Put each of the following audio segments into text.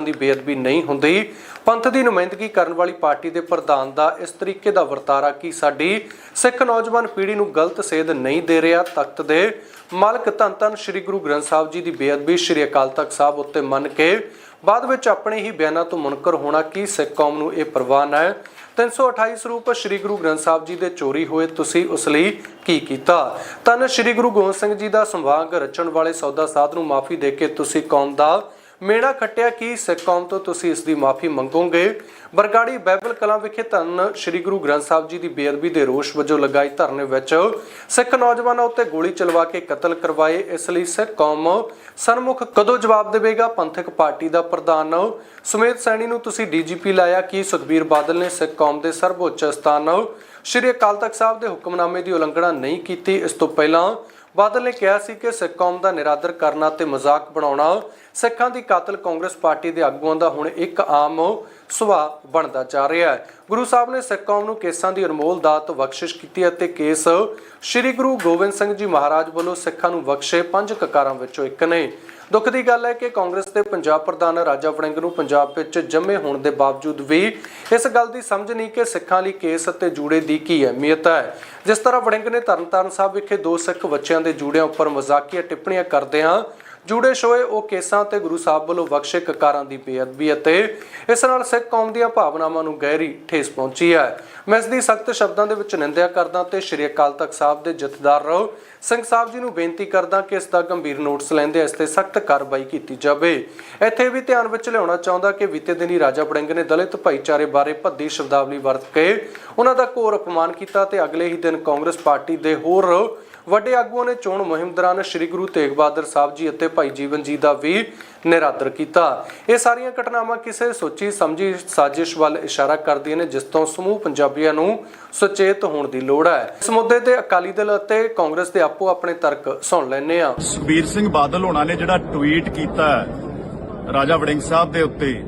ਦੀ ਬੇਅਦਬੀ ਨਹੀਂ ਹੁੰਦੀ। ਪੰਥ ਦੀ ਨੁਮਾਇੰਦਗੀ ਕਰਨ ਵਾਲੀ ਪਾਰਟੀ ਦੇ ਪ੍ਰਧਾਨ ਦਾ ਇਸ ਤਰੀਕੇ ਦਾ ਵਰਤਾਰਾ ਕੀ ਸਾਡੀ ਸਿੱਖ ਨੌਜਵਾਨ ਪੀੜ੍ਹੀ ਨੂੰ ਗਲਤ ਸੇਧ ਨਹੀਂ ਦੇ ਰਿਹਾ ਤਖਤ ਦੇ ਮਾਲਕ ਧੰਨ ਧੰਨ ਸ੍ਰੀ ਗੁਰੂ ਗ੍ਰੰਥ ਸਾਹਿਬ ਜੀ ਦੀ ਬੇਅਦਬੀ ਸ੍ਰੀ ਅਕਾਲ ਤਖਤ ਸਾਹਿਬ ਉੱਤੇ ਮੰਨ ਕੇ ਬਾਅਦ ਵਿੱਚ ਆਪਣੇ ਹੀ ਬਿਆਨਾਂ ਤੋਂ ਮੁਨਕਰ ਹੋਣਾ ਕੀ ਸਿੱਖ ਕੌਮ ਨੂੰ ਇਹ ਪ੍ਰਵਾਨ ਹੈ? 328 ਸਰੂਪ ਸ੍ਰੀ ਗੁਰੂ ਗ੍ਰੰਥ ਸਾਹਿਬ ਜੀ ਦੇ ਚੋਰੀ ਹੋਏ ਤੁਸੀਂ ਉਸ ਲਈ ਕੀ ਕੀਤਾ? ਤਨ ਸ੍ਰੀ ਗੁਰੂ ਗੋਬਿੰਦ ਸਿੰਘ ਜੀ ਦਾ ਸੰਵਾਗ ਰਚਣ ਵਾਲੇ ਸੌਦਾ ਸਾਧ ਨੂੰ ਮਾਫੀ ਦੇ ਕੇ ਤੁਸੀਂ ਕੌਮ ਦਾ ਮੇੜਾ ਖੱਟਿਆ ਕਿ ਸਿੱਖ ਕੌਮ ਤੋਂ ਤੁਸੀਂ ਇਸ ਦੀ ਮਾਫੀ ਮੰਗੋਗੇ? ਬਰਗਾੜੀ ਬਾਈਬਲ ਕਲਾਂ ਵਿਖੇ ਧੰਨ ਸ੍ਰੀ ਗੁਰੂ ਗ੍ਰੰਥ ਸਾਹਿਬ ਜੀ ਦੀ ਬੇਅਦਬੀ ਦੇ ਰੋਸ਼ ਵਜੋਂ ਲਗਾਈ ਧਰਨੇ ਵਿੱਚ। ਸਿੱਖ ਨੌਜਵਾਨਾਂ ਉੱਤੇ ਗੋਲੀ ਚਲਵਾ ਕੇ ਕਤਲ ਕਰਵਾਏ, ਇਸ ਲਈ ਸਿੱਖ ਕੌਮ ਸਨਮੁਖ ਕਦੋਂ ਜਵਾਬ ਦੇਵੇਗਾ? ਪੰਥਕ ਪਾਰਟੀ ਦਾ ਪ੍ਰਧਾਨ ਸੁਮੇਧ ਸੈਣੀ ਨੂੰ ਤੁਸੀਂ ਡੀਜੀਪੀ ਲਾਇਆ ਕਿ? ਸੁਖਬੀਰ ਬਾਦਲ ਨੇ ਸਿੱਖ ਕੌਮ ਦੇ ਸਰਵਉੱਚ ਸਥਾਨ ਸ੍ਰੀ ਅਕਾਲ ਤਖਤ ਸਾਹਿਬ ਦੇ ਹੁਕਮਨਾਮੇ ਦੀ ਉਲੰਘਣਾ ਨਹੀਂ ਕੀਤੀ। ਇਸ ਤੋਂ ਪਹਿਲਾਂ ਬਾਦਲ ਨੇ ਕਿਹਾ ਸੀ ਕਿ ਸਿੱਖ ਕੌਮ ਦਾ ਨਿਰਾਦਰ ਕਰਨਾ ਤੇ ਮਜ਼ਾਕ ਬਣਾਉਣਾ ਸਿੱਖਾਂ ਦੀ ਕਾਤਲ ਕਾਂਗਰਸ ਪਾਰਟੀ ਦੇ ਆਗੂਆਂ ਦਾ ਹੁਣ ਇੱਕ ਆਮ ਸੁਭਾਅ ਬਣਦਾ ਜਾ ਰਿਹਾ ਹੈ। ਗੁਰੂ ਸਾਹਿਬ ਨੇ ਸਿੱਖ ਕੌਮ ਨੂੰ ਕੇਸਾਂ ਦੀ ਅਨਮੋਲ ਦਾਤ ਬਖਸ਼ਿਸ਼ ਕੀਤੀ ਅਤੇ ਕੇਸ ਸ੍ਰੀ ਗੁਰੂ ਗੋਬਿੰਦ ਸਿੰਘ ਜੀ ਮਹਾਰਾਜ ਵੱਲੋਂ ਸਿੱਖਾਂ ਨੂੰ ਬਖਸ਼ੇ ਪੰਜ ਕਕਾਰਾਂ ਵਿੱਚੋਂ ਇੱਕ ਨੇ। ਦੁੱਖ ਦੀ ਗੱਲ ਹੈ ਕਿ ਕਾਂਗਰਸ ਦੇ ਪੰਜਾਬ ਪ੍ਰਧਾਨ ਰਾਜਾ ਵੜਿੰਗ ਨੂੰ ਪੰਜਾਬ ਵਿੱਚ ਜੰਮੇ ਹੋਣ ਦੇ ਬਾਵਜੂਦ ਵੀ ਇਸ ਗੱਲ ਦੀ ਸਮਝ ਨਹੀਂ ਕਿ ਸਿੱਖਾਂ ਲਈ ਕੇਸ ਅਤੇ ਜੂੜੇ ਦੀ ਕੀ ਅਹਿਮੀਅਤ ਹੈ। ਜਿਸ ਤਰ੍ਹਾਂ ਵੜਿੰਗ ਨੇ ਤਰਨਤਾਰਨ ਸਾਹਿਬ ਵਿਖੇ ਦੋ ਸਿੱਖ ਬੱਚਿਆਂ ਦੇ ਜੂੜਿਆਂ ਉੱਪਰ ਮਜ਼ਾਕੀਆ ਟਿੱਪਣੀਆਂ ਕਰਦਿਆਂ ਜੁੜੇ ਸ਼ੋਏ ਉਹ ਕੇਸਾਂ ਤੇ ਗੁਰੂ ਸਾਹਿਬ ਵੱਲੋਂ ਬਖਸ਼ੇ ਕਕਾਰਾਂ ਦੀ ਬੇਅਦਬੀ ਅਤੇ ਇਸ ਨਾਲ ਸਿੱਖ ਕੌਮ ਦੀਆਂ ਭਾਵਨਾਵਾਂ ਨੂੰ ਗਹਿਰੀ ਠੇਸ ਪਹੁੰਚੀ ਹੈ। ਮੈਂ ਇਸ ਦੀ ਸਖਤ ਸ਼ਬਦਾਂ ਦੇ ਵਿੱਚ ਨਿੰਦਿਆ ਕਰਦਾ ਤੇ ਸ਼੍ਰੀ ਅਕਾਲ ਤਖਤ ਸਾਹਿਬ ਦੇ ਜਥੇਦਾਰ ਰਹੋ। ਸਿੰਘ ਸਾਹਿਬ ਜੀ ਨੂੰ ਬੇਨਤੀ ਕਰਦਾ ਕਿ ਇਸ ਦਾ ਗੰਭੀਰ ਨੋਟਿਸ ਲੈਂਦੇ ਇਸ ਤੇ ਸਖਤ ਕਾਰਵਾਈ ਕੀਤੀ ਜਾਵੇ। ਇੱਥੇ ਵੀ ਧਿਆਨ ਵਿੱਚ ਲਿਆਉਣਾ ਚਾਹੁੰਦਾ ਕਿ ਬੀਤੇ ਦਿਨੀ ਰਾਜਾ ਬੜਿੰਗ ਨੇ ਦਲਿਤ ਭਾਈਚਾਰੇ ਬਾਰੇ ਭੱਦੀ ਸ਼ਬਦਾਵਲੀ ਵਰਤ ਕੇ ਉਹਨਾਂ ਦਾ ਘੋਰ ਅਪਮਾਨ ਕੀਤਾ ਤੇ ਅਗਲੇ ਹੀ ਦਿਨ ਕਾਂਗਰਸ ਪਾਰਟੀ ਦੇ ਹੋਰ ਵੱਡੇ ਆਗੂਆਂ ਨੇ ਚੋਣ ਮੁਹਿੰਮ ਦੌਰਾਨ ਸ੍ਰੀ ਗੁਰੂ ਤੇਗ ਬਹਾਦਰ ਸਾਹਿਬ ਜੀ ਅਤੇ ਭਾਈ ਜੀਵਨ ਜੀ ਦਾ ਵੀ ਨਿਰਾਦਰ ਕੀਤਾ। ਇਹ ਸਾਰੀਆਂ ਘਟਨਾਵਾਂ ਕਿਸੇ ਸੋਚੀ, ਸਮਝੀ, ਸਾਜ਼ਿਸ਼ ਵੱਲ ਇਸ਼ਾਰਾ ਕਰਦੀਆਂ ਨੇ, ਜਿਸ ਤੋਂ ਸਮੂਹ ਪੰਜਾਬੀਆਂ ਨੂੰ ਸੁਚੇਤ ਹੋਣ ਦੀ ਲੋੜ ਹੈ। ਇਸ ਮੁੱਦੇ ਤੇ ਅਕਾਲੀ ਦਲ ਅਤੇ ਕਾਂਗਰਸ ਦੇ ਆਪੋ ਆਪਣੇ ਤਰਕ ਸੁਣ ਲੈਣੇ ਆ ਸੁਖਬੀਰ ਸਿੰਘ ਬਾਦਲ ਹੋਣਾ ਨੇ ਜਿਹੜਾ ਟਵੀਟ ਕੀਤਾ ਰਾਜਾ ਵੜਿੰਗ ਸਾਹਿਬ ਦੇ ਉੱਤੇ।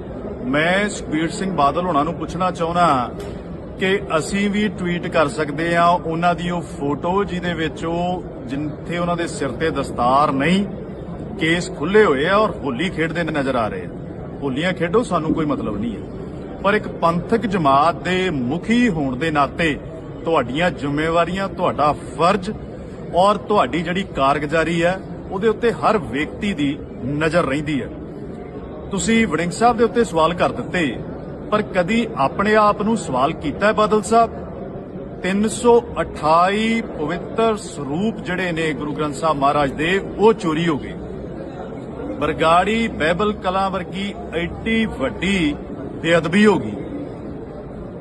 ਮੈਂ ਸੁਖਬੀਰ ਸਿੰਘ ਬਾਦਲ ਹੋਣਾ ਨੂੰ ਪੁੱਛਣਾ ਚਾਹੁੰਦਾ ਕਿ ਅਸੀਂ ਵੀ ਟਵੀਟ ਕਰ ਸਕਦੇ ਆ ਉਹਨਾਂ ਦੀ ਉਹ ਫੋਟੋ ਜਿਹਦੇ ਵਿੱਚ ਉਹ ਜਿੱਥੇ ਉਹਨਾਂ ਦੇ ਸਿਰ ਤੇ ਦਸਤਾਰ ਨਹੀਂ ਕੇਸ ਖੁੱਲੇ ਹੋਏ ਆ ਔਰ ਹੋਲੀ ਖੇਡਦੇ ਨਜ਼ਰ ਆ ਰਹੇ ਆ। ਹੋਲੀਆਂ ਖੇਡੋ, ਸਾਨੂੰ ਕੋਈ ਮਤਲਬ ਨਹੀਂ ਹੈ। ਪਰ ਇੱਕ ਪੰਥਕ ਜਮਾਤ ਦੇ ਮੁਖੀ ਹੋਣ ਦੇ ਨਾਤੇ ਤੁਹਾਡੀਆਂ ਜ਼ਿੰਮੇਵਾਰੀਆਂ, ਤੁਹਾਡਾ ਫਰਜ਼ ਔਰ ਤੁਹਾਡੀ ਜਿਹੜੀ ਕਾਰਗੁਜ਼ਾਰੀ ਹੈ, ਉਹਦੇ ਉੱਤੇ ਹਰ ਵਿਅਕਤੀ ਦੀ ਨਜ਼ਰ ਰਹਿੰਦੀ ਹੈ। ਤੁਸੀਂ ਵੜਿੰਗ ਸਾਹਿਬ ਦੇ ਉੱਤੇ ਸਵਾਲ ਕਰ ਦਿੱਤੇ ਪਰ ਕਦੀ ਆਪਣੇ ਆਪ ਨੂੰ ਸਵਾਲ ਕੀਤਾ ਹੈ ਬਾਦਲ ਸਾਹਿਬ? 328 ਪਵਿੱਤਰ ਸਰੂਪ ਜਿਹੜੇ ਨੇ ਗੁਰੂ ਗ੍ਰੰਥ ਸਾਹਿਬ ਮਹਾਰਾਜ ਦੇ, ਉਹ ਚੋਰੀ ਹੋ ਗਏ। ਬਰਗਾੜੀ ਬਾਈਬਲ ਕਲਾਂ ਵਰਗੀ ਐਡੀ ਵੱਡੀ ਬੇਅਦਬੀ ਹੋ ਗਈ।